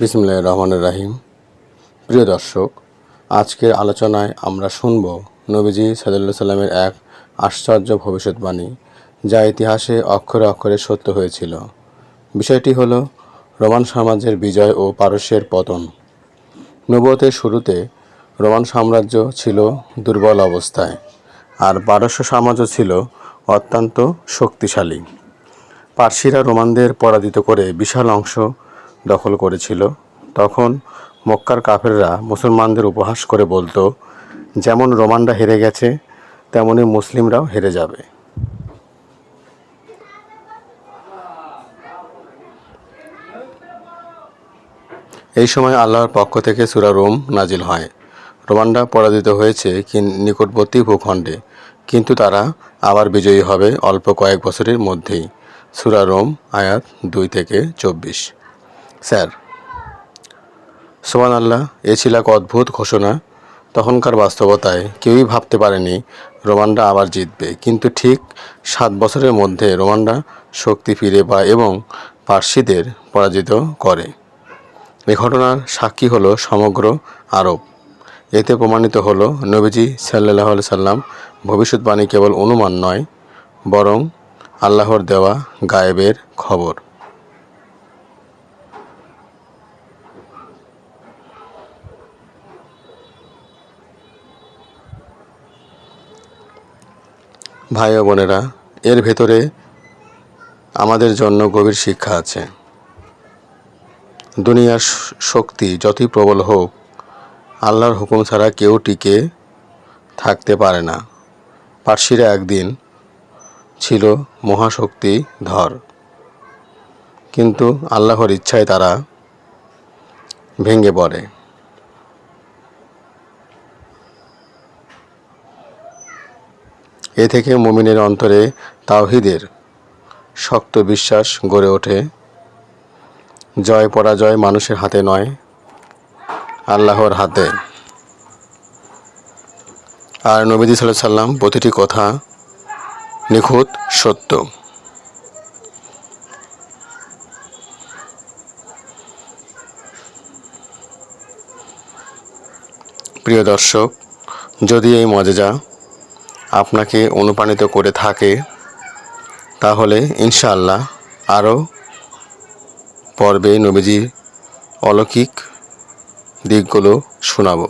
বিসমুল্লাহ রহমানুর রাহিম। প্রিয় দর্শক, আজকের আলোচনায় আমরা শুনব নবীজি সাল্লাহ সাল্লামের এক আশ্চর্য ভবিষ্যৎবাণী, যা ইতিহাসে অক্ষরে অক্ষরে সত্য হয়েছিল। বিষয়টি হল রোমান সাম্রাজ্যের বিজয় ও পারস্যের পতন। নবতের শুরুতে রোমান সাম্রাজ্য ছিল দুর্বল অবস্থায়, আর পারস্য সাম্রাজ্য ছিল অত্যন্ত শক্তিশালী। পার্সিরা রোমানদের পরাজিত করে বিশাল অংশ দখল করেছিল। তখন মক্কার কাফেররা মুসলমানদের উপহাস করে বলতো, যেমন রোমানরা হেরে গেছে, তেমনি মুসলিমরাও হেরে যাবে। এই সময় আল্লাহর পক্ষ থেকে সুরা রোম নাজিল হয়। রোমানরা পরাজিত হয়েছে নিকটবর্তী ভূখণ্ডে, কিন্তু তারা আবার বিজয়ী হবে অল্প কয়েক বছরের মধ্যেই। সুরা রোম আয়াত দুই থেকে চব্বিশ। স্যার। সোমান আল্লাহ এ ছিল এক অদ্ভুত ঘোষণা। তখনকার বাস্তবতায় কেউই ভাবতে পারেনি রোমানরা আবার জিতবে। কিন্তু ঠিক সাত বছরের মধ্যে রোমানরা শক্তি ফিরে পায় এবং পার্সিদের পরাজিত করে। এ ঘটনার সাক্ষী হলো সমগ্র আরব। এতে প্রমাণিত হলো নবীজি সাল্লাহ সাল্লাম ভবিষ্যৎবাণী কেবল অনুমান নয়, বরং আল্লাহর দেওয়া গায়েবের খবর। ভাই ও বোনেরা, এর ভেতরে আমাদের জন্য গভীর শিক্ষা আছে। দুনিয়ার শক্তি যতই প্রবল হোক, আল্লাহর হুকুম ছাড়া কেউ টিকে থাকতে পারে না। পার্সিরা একদিন ছিল মহাশক্তি ধর, কিন্তু আল্লাহর ইচ্ছায় তারা ভেঙে পড়ে। এ থেকে মুমিনের অন্তরে তাওহিদের শক্ত বিশ্বাস গড়ে ওঠে। জয় পরাজয় মানুষের হাতে নয়, আল্লাহর হাতে। আর নবীজি সাল্লাহ সাল্লাম প্রতিটি কথা নিখুঁত, সত্য। প্রিয় দর্শক, যদি এই মজেজা আপনাকে অনুপ্রাণিত করে থাকে তাহলে ইনশাআল্লাহ আরও পর্বে নবীজির অলৌকিক দিকগুলো শোনাবো।